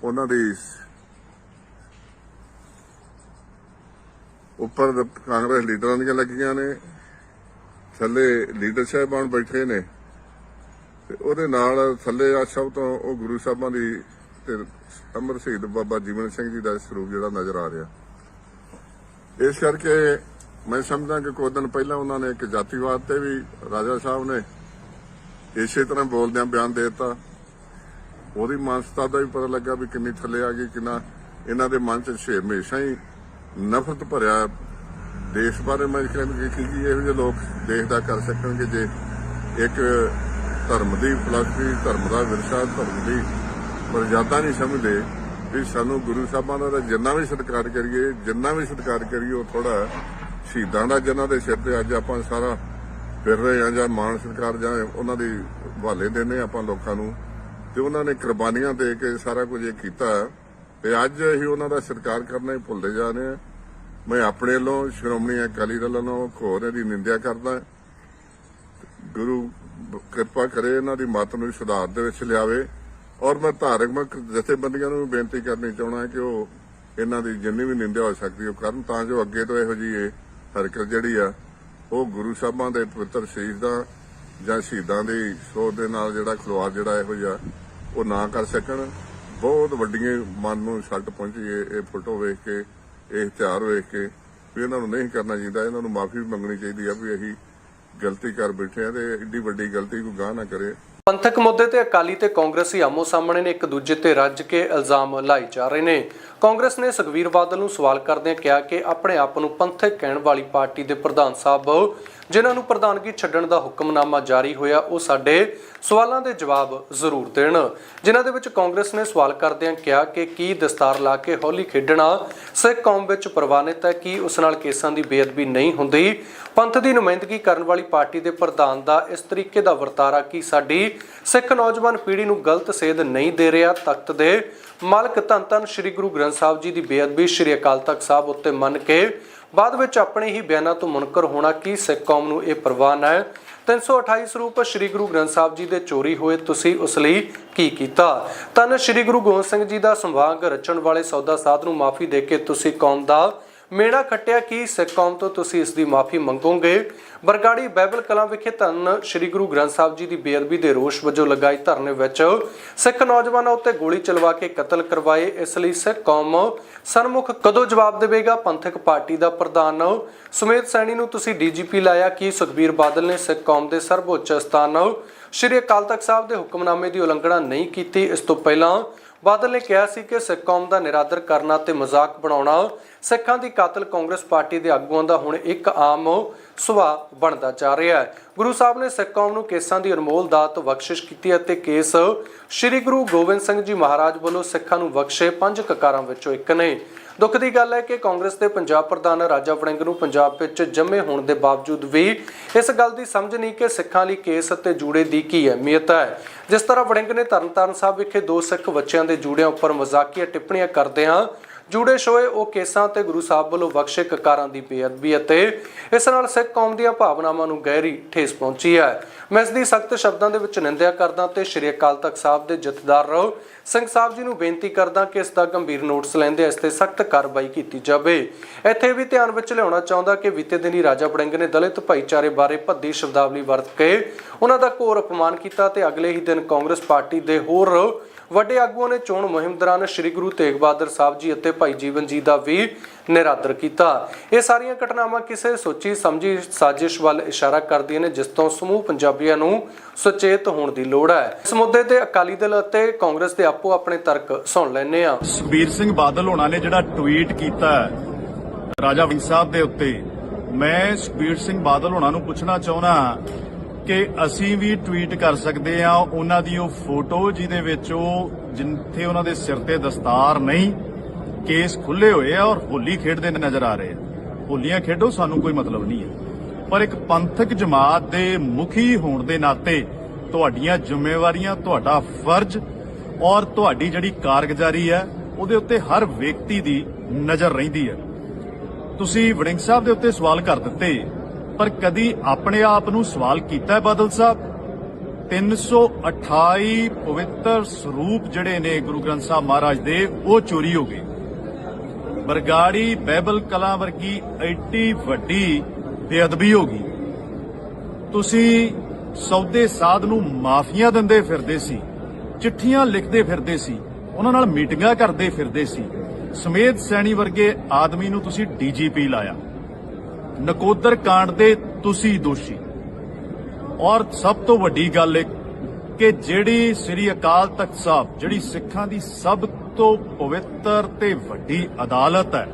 ਉਹਨਾਂ ਦੀ ਉੱਪਰ ਕਾਂਗਰਸ ਲੀਡਰਾਂ ਦੀਆਂ ਲੱਗੀਆਂ ਨੇ, ਥੱਲੇ ਲੀਡਰ ਸਾਹਿਬਾਨ ਬੈਠੇ ਨੇ ਤੇ ਉਹਦੇ ਨਾਲ ਥੱਲੇ ਆ ਸਭ ਤੋਂ ਉਹ ਗੁਰੂ ਸਾਹਿਬਾਂ ਦੀ ਤੇ ਅਮਰ ਸ਼ਹੀਦ ਬਾਬਾ ਜੀਵਨ ਸਿੰਘ ਜੀ ਦਾ ਸਰੂਪ ਜਿਹੜਾ ਨਜ਼ਰ ਆ ਰਿਹਾ। ਇਸ ਕਰਕੇ ਮੈਂ ਸਮਝਦਾ ਕਿ ਕੁਝ ਦਿਨ ਪਹਿਲਾਂ ਉਹਨਾਂ ਨੇ ਇੱਕ ਜਾਤੀਵਾਦ ਤੇ ਵੀ ਰਾਜਾ ਸਾਹਿਬ ਨੇ ਇਸੇ ਤਰ੍ਹਾਂ ਬੋਲਦਿਆਂ ਬਿਆਨ ਦੇ ਦਿੱਤਾ। ਉਹਦੀ ਮਾਨਸਤਾ ਦਾ ਵੀ ਪਤਾ ਲੱਗਾ ਵੀ ਕਿੰਨੀ ਥੱਲੇ ਆ ਗਈ, ਕਿੰਨਾ ਇਹਨਾਂ ਦੇ ਮਨ 'ਚ ਹਮੇਸ਼ਾ ਹੀ ਨਫ਼ਰਤ ਭਰਿਆ ਦੇਸ਼ ਬਾਰੇ ਮੈਂ ਕਹਿੰਦਾ ਕਿ ਕੀ ਇਹੋ ਜਿਹੇ ਲੋਕ ਦੇਸ਼ ਦਾ ਕਰ ਸਕਣਗੇ ਜੇ ਇੱਕ ਧਰਮ ਦੀ ਫਲਸਫੀ ਧਰਮ ਦਾ ਵਿਰਸਾ, ਧਰਮ ਦੀ ਮਰਜ਼ਾਦਾ ਨਹੀਂ ਸਮਝਦੇ। ਵੀ ਸਾਨੂੰ ਗੁਰੂ ਸਾਹਿਬਾਂ ਦਾ ਜਿੰਨਾ ਵੀ ਸਤਿਕਾਰ ਕਰੀਏ, ਜਿੰਨਾ ਵੀ ਸਤਿਕਾਰ ਕਰੀਏ, ਉਹ ਥੋੜਾ ਸ਼ਹੀਦਾਂ ਦਾ ਜਿਨ੍ਹਾਂ ਦੇ ਸਿਰ ਤੇ ਅੱਜ ਆਪਾਂ ਸਾਰਾ ਫਿਰ ਰਹੇ ਆ ਜਾਂ ਮਾਣ ਸਤਿਕਾਰ ਜਾਂ ਉਹਨਾਂ ਦੀ ਹਵਾਲੇ ਦਿੰਦੇ ਆਪਾਂ ਲੋਕਾਂ ਨੂੰ। ਤੇ ਉਹਨਾਂ ਨੇ ਕੁਰਬਾਨੀਆਂ ਦੇ ਕੇ ਸਾਰਾ ਕੁਝ ਇਹ ਕੀਤਾ। ਤੇ ਅੱਜ ਅਸੀਂ ਉਹਨਾਂ ਦਾ ਸਤਿਕਾਰ ਕਰਨਾ ਹੀ ਭੁੱਲਦੇ ਜਾ ਰਹੇ ਆ ਮੈਂ ਆਪਣੇ ਵੱਲੋਂ ਸ਼੍ਰੋਮਣੀ ਅਕਾਲੀ ਦਲ ਵੱਲੋਂ ਘੋਰ ਇਹਦੀ ਨਿੰਦਿਆ ਕਰਦਾ। ਗੁਰੂ ਕਿਰਪਾ ਕਰੇ ਇਹਨਾਂ ਦੀ ਮਤ ਨੂੰ ਸੁਧਾਰ ਦੇ ਵਿੱਚ ਲਿਆਵੇ। ਔਰ ਮੈਂ ਧਾਰਮਿਕ ਜਥੇਬੰਦੀਆਂ ਨੂੰ ਵੀ ਬੇਨਤੀ ਕਰਨੀ ਚਾਹਣਾ ਕਿ ਉਹ ਇਹਨਾਂ ਦੀ ਜਿੰਨੀ ਵੀ ਨਿੰਦਿਆ ਹੋ ਸਕਦੀ ਉਹ ਕਰਨ, ਤਾਂ ਜੋ ਅੱਗੇ ਤੋਂ ਇਹੋ ਜੀ ਹਰਕਤ ਜਿਹੜੀ ਆ, ਉਹ ਗੁਰੂ ਸਾਹਿਬਾਂ ਦੇ ਪਵਿੱਤਰ ਸ਼ਹੀਦਾਂ ਜਾਂ ਸ਼ਹੀਦਾਂ ਦੀ ਸੋਚ ਦੇ ਨਾਲ ਜਿਹੜਾ ਖਿਲਵਾੜ ਜਿਹੜਾ ਇਹੋ ਜਿਹਾ, ਉਹ ਨਾ ਕਰ ਸਕਣ। ਬਹੁਤ ਵੱਡੀਆਂ ਮਨ ਨੂੰ ਛੱਟ ਪਹੁੰਚੀ ਇਹ ਫੋਟੋ ਵੇਖ ਕੇ, ਇਹ ਇਸ਼ਤਿਹਾਰ ਵੇਖ ਕੇ ਵੀ ਇਹਨਾਂ ਨੂੰ ਨਹੀਂ ਕਰਨਾ ਚਾਹੀਦਾ। ਇਹਨਾਂ ਨੂੰ ਮਾਫੀ ਵੀ ਮੰਗਣੀ ਚਾਹੀਦੀ ਆ ਵੀ ਅਸੀਂ ਗਲਤੀ ਕਰ ਬੈਠੇ ਆ ਤੇ ਏਡੀ ਵੱਡੀ ਗਲਤੀ ਕੋਈ ਗਾਹ ਨਾ ਕਰੇ। ਪੰਥਕ ਮੁੱਦੇ ਤੇ ਅਕਾਲੀ ਤੇ ਕਾਂਗਰਸੀ ਆਮੋ ਸਾਹਮਣੇ ਨੇ ਇੱਕ ਦੂਜੇ ਤੇ ਰੱਜ ਕੇ ਇਲਜ਼ਾਮ ਲਾਈ ਜਾ ਰਹੇ ਨੇ। ਕਾਂਗਰਸ ਨੇ ਸੁਖਵੀਰ ਬਾਦਲ ਨੂੰ ਸਵਾਲ ਕਰਦਿਆਂ ਕਿਹਾ ਕਿ ਆਪਣੇ ਆਪ ਨੂੰ ਪੰਥਕ ਕਹਿਣ ਵਾਲੀ ਪਾਰਟੀ ਦੇ ਪ੍ਰਧਾਨ ਸਾਹਿਬ ਜਿਨ੍ਹਾਂ ਨੂੰ ਪ੍ਰਧਾਨਗੀ ਛੱਡਣ ਦਾ ਹੁਕਮਨਾਮਾ ਜਾਰੀ ਹੋਇਆ, ਉਹ ਸਾਡੇ ਸਵਾਲਾਂ ਦੇ ਜਵਾਬ ਜ਼ਰੂਰ ਦੇਣ। ਜਿਨ੍ਹਾਂ ਦੇ ਵਿੱਚ ਕਾਂਗਰਸ ਨੇ ਸਵਾਲ ਕਰਦਿਆਂ ਕਿਹਾ ਕਿ ਕੀ ਦਸਤਾਰ ਲਾ ਕੇ ਹੌਲੀ ਖੇਡਣਾ ਸਿੱਖ ਕੌਮ ਵਿੱਚ ਪ੍ਰਵਾਨਿਤ ਹੈ, ਕਿ ਉਸ ਨਾਲ ਕੇਸਾਂ ਦੀ ਬੇਅਦਬੀ ਨਹੀਂ ਹੁੰਦੀ? ਪੰਥ ਦੀ ਨੁਮਾਇੰਦਗੀ ਕਰਨ ਵਾਲੀ ਪਾਰਟੀ ਦੇ ਪ੍ਰਧਾਨ ਦਾ ਇਸ ਤਰੀਕੇ ਦਾ ਵਰਤਾਰਾ ਕੀ ਸਾਡੀ ਸਿੱਖ ਨੌਜਵਾਨ ਪੀੜ੍ਹੀ ਨੂੰ ਗਲਤ ਸੇਧ ਨਹੀਂ ਦੇ ਰਿਹਾ? ਤਖਤ ਦੇ ਮਾਲਕ ਧੰਨ ਧੰਨ ਸ੍ਰੀ ਗੁਰੂ ਗ੍ਰੰਥ ਸਾਹਿਬ ਜੀ ਦੀ ਬੇਅਦਬੀ ਸ੍ਰੀ ਅਕਾਲ ਤਖਤ ਸਾਹਿਬ ਉੱਤੇ ਮੰਨ ਕੇ ਬਾਅਦ ਵਿੱਚ ਆਪਣੇ ਹੀ ਬਿਆਨਾਂ ਤੋਂ ਮੁਨਕਰ ਹੋਣਾ ਕੀ ਸਿੱਖ ਕੌਮ ਨੂੰ ਇਹ ਪ੍ਰਵਾਨ ਹੈ? 328 ਸਰੂਪ ਸ੍ਰੀ ਗੁਰੂ ਗ੍ਰੰਥ ਸਾਹਿਬ ਜੀ ਦੇ ਚੋਰੀ ਹੋਏ, ਤੁਸੀਂ ਉਸ ਲਈ ਕੀ ਕੀਤਾ? ਤਨ ਸ੍ਰੀ ਗੁਰੂ ਗੋਬਿੰਦ ਸਿੰਘ ਜੀ ਦਾ ਸੰਵਾਗ ਰਚਣ ਵਾਲੇ ਸੌਦਾ ਸਾਧ ਨੂੰ ਮਾਫੀ ਦੇ ਕੇ ਤੁਸੀਂ ਕੌਮ ਦਾ ਮੇਣਾ ਕੱਟਿਆ ਕਿ ਸਿੱਖ ਕੌਮ ਤੋਂ ਤੁਸੀਂ ਇਸ ਦੀ ਮਾਫੀ ਮੰਗੋਗੇ? ਬਰਗਾੜੀ ਬਾਈਬਲ ਕਲਾਂ ਵਿਖੇ ਧੰਨ ਸ੍ਰੀ ਗੁਰੂ ਗ੍ਰੰਥ ਸਾਹਿਬ ਜੀ ਦੀ ਬੇਅਦਬੀ ਦੇ ਰੋਸ਼ ਵਜੋਂ ਲਗਾਈ ਧਰਨੇ ਵਿੱਚ। ਸਿੱਖ ਨੌਜਵਾਨਾਂ ਉੱਤੇ ਗੋਲੀ ਚਲਵਾ ਕੇ ਕਤਲ ਕਰਵਾਏ, ਇਸ ਲਈ ਸਿੱਖ ਕੌਮ ਸਨਮੁਖ ਕਦੋਂ ਜਵਾਬ ਦੇਵੇਗਾ? ਪੰਥਕ ਪਾਰਟੀ ਦਾ ਪ੍ਰਧਾਨ ਸੁਮੇਧ ਸੈਣੀ ਨੂੰ ਤੁਸੀਂ ਡੀਜੀਪੀ ਲਾਇਆ ਕਿ? ਸੁਖਬੀਰ ਬਾਦਲ ਨੇ ਸਿੱਖ ਕੌਮ ਦੇ ਸਰਵਉੱਚ ਸਥਾਨ ਸ੍ਰੀ ਅਕਾਲ ਤਖਤ ਸਾਹਿਬ ਦੇ ਹੁਕਮਨਾਮੇ ਦੀ ਉਲੰਘਣਾ ਨਹੀਂ ਕੀਤੀ। ਇਸ ਤੋਂ ਪਹਿਲਾਂ ਬਾਦਲ ਨੇ ਕਿਹਾ ਸੀ ਕਿ ਸਿੱਖ ਕੌਮ ਦਾ ਨਿਰਾਦਰ ਕਰਨਾ ਤੇ ਮਜ਼ਾਕ ਬਣਾਉਣਾ ਸਿੱਖਾਂ ਦੀ ਕਾਤਲ ਕਾਂਗਰਸ ਪਾਰਟੀ ਦੇ ਆਗੂਆਂ ਦਾ ਹੁਣ ਇੱਕ ਆਮ ਸੁਭਾਅ ਬਣਦਾ ਜਾ ਰਿਹਾ ਹੈ। ਗੁਰੂ ਸਾਹਿਬ ਨੇ ਸਿੱਖ ਕੌਮ ਨੂੰ ਕੇਸਾਂ ਦੀ ਅਨਮੋਲ ਦਾਤ ਬਖਸ਼ਿਸ਼ ਕੀਤੀ ਅਤੇ ਕੇਸ ਸ੍ਰੀ ਗੁਰੂ ਗੋਬਿੰਦ ਸਿੰਘ ਜੀ ਮਹਾਰਾਜ ਵੱਲੋਂ ਸਿੱਖਾਂ ਨੂੰ ਬਖਸ਼ੇ ਪੰਜ ਕਕਾਰਾਂ ਵਿੱਚੋਂ ਇੱਕ ਨੇ। ਦੁੱਖ ਦੀ ਗੱਲ ਹੈ ਕਿ ਕਾਂਗਰਸ ਦੇ ਪੰਜਾਬ ਪ੍ਰਧਾਨ ਰਾਜਾ ਵੜਿੰਗ ਨੂੰ ਪੰਜਾਬ ਵਿੱਚ ਜੰਮੇ ਹੋਣ ਦੇ ਬਾਵਜੂਦ ਵੀ ਇਸ ਗੱਲ ਦੀ ਸਮਝ ਨਹੀਂ ਕਿ ਸਿੱਖਾਂ ਲਈ ਕੇਸ ਅਤੇ ਜੂੜੇ ਦੀ ਕੀ ਅਹਿਮੀਅਤ ਹੈ। ਜਿਸ ਤਰ੍ਹਾਂ ਵੜਿੰਗ ਨੇ ਤਰਨਤਾਰਨ ਸਾਹਿਬ ਵਿਖੇ ਦੋ ਸਿੱਖ ਬੱਚਿਆਂ ਦੇ ਜੂੜਿਆਂ ਉੱਪਰ ਮਜ਼ਾਕੀਆ ਟਿੱਪਣੀਆਂ ਕਰਦਿਆਂ ਜੂੜੇ ਸ਼ੋਏ ਉਹ ਕੇਸਾਂ ਤੇ ਗੁਰੂ ਸਾਹਿਬ ਵੱਲੋਂ ਬਖਸ਼ੇ ਕਕਾਰਾਂ ਦੀ ਬੇਅਦਬੀ ਅਤੇ ਇਸ ਨਾਲ ਸਿੱਖ ਕੌਮ ਦੀਆਂ ਭਾਵਨਾਵਾਂ ਨੂੰ ਗਹਿਰੀ ਠੇਸ ਪਹੁੰਚੀ ਹੈ। ਮੈਂ ਇਸ ਦੀ ਸਖਤ ਸ਼ਬਦਾਂ ਦੇ ਵਿੱਚ ਨਿੰਦਿਆ ਕਰਦਾ ਤੇ ਸ਼੍ਰੀ ਅਕਾਲ ਤਖਤ ਸਾਹਿਬ ਦੇ ਜਥੇਦਾਰ ਸਿੰਘ ਸਾਹਿਬ ਜੀ ਨੂੰ ਬੇਨਤੀ ਕਰਦਾ ਕਿ ਇਸ ਦਾ ਗੰਭੀਰ ਨੋਟਿਸ ਲੈਂਦੇ ਇਸ ਤੇ ਸਖਤ ਕਾਰਵਾਈ ਕੀਤੀ ਜਾਵੇ। ਇੱਥੇ ਵੀ ਧਿਆਨ ਵਿੱਚ ਲਿਆਉਣਾ ਚਾਹੁੰਦਾ ਕਿ ਬੀਤੇ ਦਿਨੀ ਰਾਜਾ ਬੜਿੰਗ ਨੇ ਦਲਿਤ ਭਾਈਚਾਰੇ ਬਾਰੇ ਭੱਦੀ ਸ਼ਬਦਾਵਲੀ ਵਰਤ ਕੇ ਉਹਨਾਂ ਦਾ ਘੋਰ ਅਪਮਾਨ ਕੀਤਾ ਤੇ ਅਗਲੇ ਹੀ ਦਿਨ ਕਾਂਗਰਸ ਪਾਰਟੀ ਦੇ ਹੋਰ ਵੱਡੇ ਆਗੂਆਂ ਨੇ ਚੋਣ ਮੁਹਿੰਮ ਦੌਰਾਨ ਸ੍ਰੀ ਗੁਰੂ ਤੇਗ ਬਹਾਦਰ ਸਾਹਿਬ ਜੀ ਅਤੇ ਭਾਈ ਜੀਵਨ ਜੀ ਦਾ ਵੀ ਨਿਰਾਦਰ ਕੀਤਾ। ਇਹ ਸਾਰੀਆਂ ਘਟਨਾਵਾਂ ਕਿਸੇ ਸੋਚੀ, ਸਮਝੀ, ਸਾਜ਼ਿਸ਼ ਵੱਲ ਇਸ਼ਾਰਾ ਕਰਦੀਆਂ ਨੇ, ਜਿਸ ਤੋਂ ਸਮੂਹ ਪੰਜਾਬੀਆਂ ਨੂੰ ਸੁਚੇਤ ਹੋਣ ਦੀ ਲੋੜ ਹੈ। ਇਸ ਮੁੱਦੇ ਤੇ ਅਕਾਲੀ ਦਲ ਅਤੇ ਕਾਂਗਰਸ ਦੇ ਆਪੋ ਆਪਣੇ ਤਰਕ ਸੁਣ ਲੈਣੇ ਆ ਸੁਖਬੀਰ ਸਿੰਘ ਬਾਦਲ ਹੋਣਾ ਨੇ ਜਿਹੜਾ ਟਵੀਟ ਕੀਤਾ ਰਾਜਾ ਵੜਿੰਗ ਸਾਹਿਬ ਦੇ ਉੱਤੇ। ਮੈਂ ਸੁਖਬੀਰ ਸਿੰਘ ਬਾਦਲ ਹੋਣਾ ਨੂੰ ਪੁੱਛਣਾ ਚਾਹੁੰਦਾ ਕਿ ਅਸੀਂ ਵੀ ਟਵੀਟ ਕਰ ਸਕਦੇ ਆ ਉਹਨਾਂ ਦੀ ਉਹ ਫੋਟੋ ਜਿਹਦੇ ਵਿੱਚ ਉਹ ਜਿੱਥੇ ਉਹਨਾਂ ਦੇ ਸਿਰ ਤੇ ਦਸਤਾਰ ਨਹੀਂ, ਕੇਸ ਖੁੱਲੇ ਹੋਏ ਆ ਔਰ ਹੋਲੀ ਖੇਡਦੇ ਨਜ਼ਰ ਆ ਰਹੇ ਆ। ਹੋਲੀਆਂ ਖੇਡੋ, ਸਾਨੂੰ ਕੋਈ ਮਤਲਬ ਨਹੀਂ ਹੈ। ਪਰ ਇੱਕ ਪੰਥਕ ਜਮਾਤ ਦੇ ਮੁਖੀ ਹੋਣ ਦੇ ਨਾਤੇ ਤੁਹਾਡੀਆਂ ਜ਼ਿੰਮੇਵਾਰੀਆਂ, ਤੁਹਾਡਾ ਫਰਜ਼ ਔਰ ਤੁਹਾਡੀ ਜਿਹੜੀ ਕਾਰਗੁਜ਼ਾਰੀ ਹੈ, ਉਹਦੇ ਉੱਤੇ ਹਰ ਵਿਅਕਤੀ ਦੀ ਨਜ਼ਰ ਰਹਿੰਦੀ ਹੈ। ਤੁਸੀਂ ਵੜਿੰਗ ਸਾਹਿਬ ਦੇ ਉੱਤੇ ਸਵਾਲ ਕਰ ਦਿੱਤੇ ਪਰ ਕਦੀ ਆਪਣੇ ਆਪ ਨੂੰ ਸਵਾਲ ਕੀਤਾ ਬਾਦਲ ਸਾਹਿਬ? 328 ਪਵਿੱਤਰ ਸਰੂਪ ਜਿਹੜੇ ਨੇ ਗੁਰੂ ਗ੍ਰੰਥ ਸਾਹਿਬ ਮਹਾਰਾਜ ਦੇ, ਉਹ ਚੋਰੀ ਹੋ ਗਏ। ਬਰਗਾੜੀ ਬਾਈਬਲ ਕਲਾਂ ਵਰਗੀ ਐਡੀ ਵੱਡੀ ਬੇਅਦਬੀ ਹੋ ਗਈ। ਤੁਸੀਂ ਸੌਦੇ ਸਾਧ ਨੂੰ ਮਾਫੀਆਂ ਦਿੰਦੇ ਫਿਰਦੇ ਸੀ, ਚਿੱਠੀਆਂ ਲਿਖਦੇ ਫਿਰਦੇ ਸੀ, ਉਹਨਾਂ ਨਾਲ ਮੀਟਿੰਗਾਂ ਕਰਦੇ ਫਿਰਦੇ ਸੀ। ਸਮੇਤ ਸੈਣੀ ਵਰਗੇ ਆਦਮੀ ਨੂੰ ਤੁਸੀਂ ਡੀਜੀਪੀ ਲਾਇਆ। ਨਕੋਦਰ ਕਾਂਡ ਦੇ ਤੁਸੀਂ ਦੋਸ਼ੀ। ਔਰ ਸਭ ਤੋਂ ਵੱਡੀ ਗੱਲ ਇਹ ਕਿ ਜਿਹੜੀ ਸ੍ਰੀ ਅਕਾਲ ਤਖਤ ਸਾਹਿਬ, ਜਿਹੜੀ ਸਿੱਖਾਂ ਦੀ ਸਭ ਤੋਂ ਪਵਿੱਤਰ ਤੇ ਵੱਡੀ ਅਦਾਲਤ ਹੈ